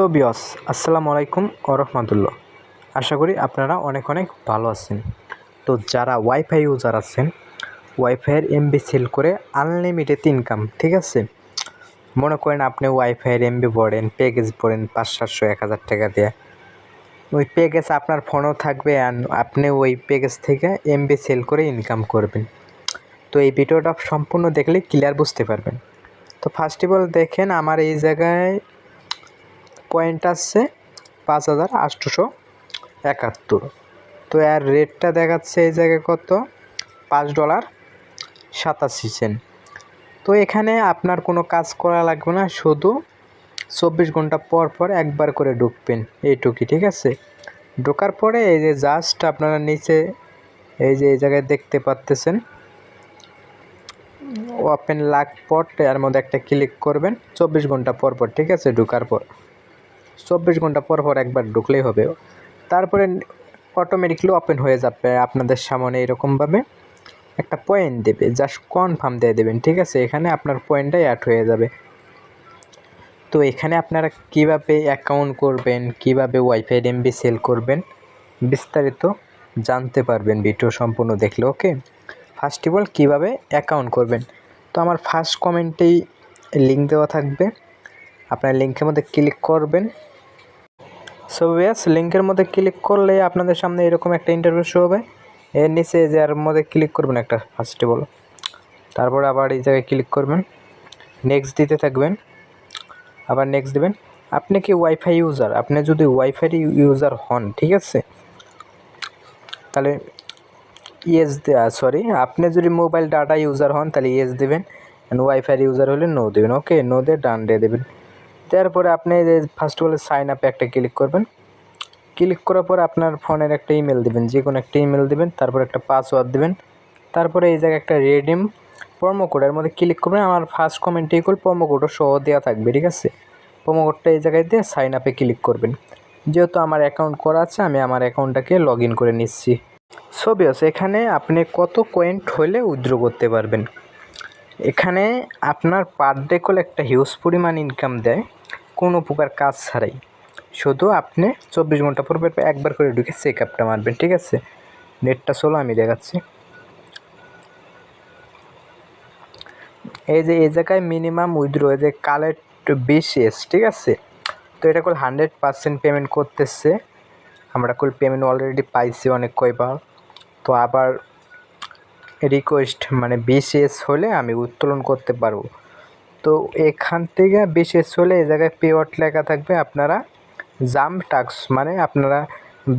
So বিয়স আসসালামু আলাইকুম ও রহমতুল্লাহ। আশা করি আপনারা অনেক অনেক ভালো আছেন। তো যারা ওয়াইফাই ইউজার আছেন ওয়াইফাইয়ের এমবি সেল করে আনলিমিটেড ইনকাম, ঠিক আছে? মনে করেন আপনি ওয়াইফাইয়ের এমবি পড়েন প্যাকেজ পড়েন পাঁচ সাতশো এক হাজার টাকা দিয়ে। ওই প্যাকেজ আপনার ফোনও থাকবে আপনি ওই প্যাকেজ থেকে এমবি সেল করে ইনকাম করবেন। তো এই ভিডিওটা সম্পূর্ণ দেখলে ক্লিয়ার বুঝতে পারবেন। তো ফার্স্ট অফ অল দেখেন, আমার এই জায়গায় পয়েন্ট আসছে পাঁচ হাজার আটশোশো একাত্তর। তো এর রেটটা দেখাচ্ছে এই জায়গায় কত? পাঁচ ডলার সাতাশি সেন্ট তো এখানে আপনার কোনো কাজ করা লাগবে না, শুধু চব্বিশ ঘণ্টা পর পর একবার করে ঢুকবেন। এইটুকুই, ঠিক আছে? ঢোকার পরে এই যে জাস্ট আপনারা নিচে এই যে এই জায়গায় দেখতে পাচ্তেছেন ওপেন লাক পট এর মধ্যে একটা ক্লিক করবেন, চব্বিশ ঘণ্টা পর পর, ঠিক আছে? ঢোকার পর। চব্বিশ ঘণ্টা পর পর একবার ঢুকলেই হবে। তারপরে অটোমেটিকলি ওপেন হয়ে যাবে আপনাদের সামনে এরকমভাবে। একটা পয়েন্ট দেবে জাস্ট কনফার্ম দিয়ে দেবেন, ঠিক আছে? এখানে আপনার পয়েন্টটাই অ্যাড হয়ে যাবে। তো এখানে আপনারা কীভাবে অ্যাকাউন্ট করবেন, কীভাবে ওয়াইফাই এমবি সেল করবেন, বিস্তারিত জানতে পারবেন ভিডিও সম্পূর্ণ দেখলে ওকে ফার্স্ট অফ অল কীভাবে অ্যাকাউন্ট করবেন? তো আমার ফার্স্ট কমেন্টেই লিঙ্ক দেওয়া থাকবে। আপনার লিঙ্কের মধ্যে ক্লিক করবেন। সো ব্যাস লিঙ্কের মধ্যে ক্লিক করলে আপনাদের সামনে এরকম একটা ইন্টারভিউ শো হবে। এর নিচে যে এর মধ্যে ক্লিক করবেন একটা ফার্স্ট অল তারপর আবার এই জায়গায় ক্লিক করবেন। নেক্সট দিতে থাকবেন। আবার নেক্সট দেবেন। আপনি কি ওয়াইফাই ইউজার আপনি যদি ওয়াইফাই ইউজার হন, ঠিক আছে? তাহলে ইয়েস সরি আপনি যদি মোবাইল ডাটা ইউজার হন, তাহলে ইয়েস দেবেন। ওয়াইফাই ইউজার হলে নো দেবেন ওকে নো দিয়ে ডান দিয়ে দেবেন। তারপরে আপনি যে ফার্স্ট অফ অল সাইন আপে একটা ক্লিক করবেন। ক্লিক করার পর আপনার ফোনের একটা ইমেল দেবেন যে কোনো একটা ইমেল দেবেন, তারপর একটা পাসওয়ার্ড দেবেন। তারপরে এই জায়গায় একটা রেডিম প্রোমো কোডের মধ্যে ক্লিক করবেন। আমার ফার্স্ট কমেন্টে ইকুয়াল প্রোমো কোডও সহ দেওয়া থাকবে, ঠিক আছে? প্রোমো কোডটা এই জায়গায় দিয়ে সাইন আপে ক্লিক করবেন। যেহেতু আমার অ্যাকাউন্ট করা আছে, আমি আমার অ্যাকাউন্টটাকে লগ ইন করে নিচ্ছি। সবিয়স এখানে আপনি কত পয়েন্ট হলে উইথড্র করতে পারবেন? এখানে আপনার পার ডে করলে একটা হিউজ পরিমাণ ইনকাম দেয়। কোনো প্রকার কাজ ছাড়াই। শুধু আপনি চব্বিশ ঘণ্টা পর একবার করে ঢুকে চেক আপটা মারবেন, ঠিক আছে? নেটটা চলো আমি দেখাচ্ছি। এই যে, এই জায়গায় মিনিমাম উইথড্র যে কালেক্ট বিশ এস ঠিক আছে? তো এটা কল হান্ড্রেড পার্সেন্ট পেমেন্ট করতেছে। আমরা কল পেমেন্ট অলরেডি পাইছি অনেক কয়বার। তো আবার রিকোয়েস্ট মানে বিশেষ হলে আমি উত্তোলন করতে পারব। তো এখান থেকে বিশেষ চলে এই জায়গায় পেওয়ার্ট লেখা থাকবে আপনারা জাম টাক্স মানে আপনারা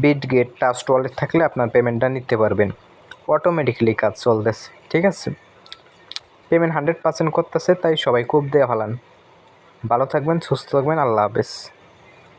বিট গেট টাচ ওয়ালেট থাকলে আপনার পেমেন্টটা নিতে পারবেন। অটোমেটিকলি কাজ চলতেছে, ঠিক আছে? পেমেন্ট হান্ড্রেড পার্সেন্ট করতেছে, তাই সবাই খুব দেওয়া হলান ভালো থাকবেন, সুস্থ থাকবেন, আল্লাহ হাফেজ।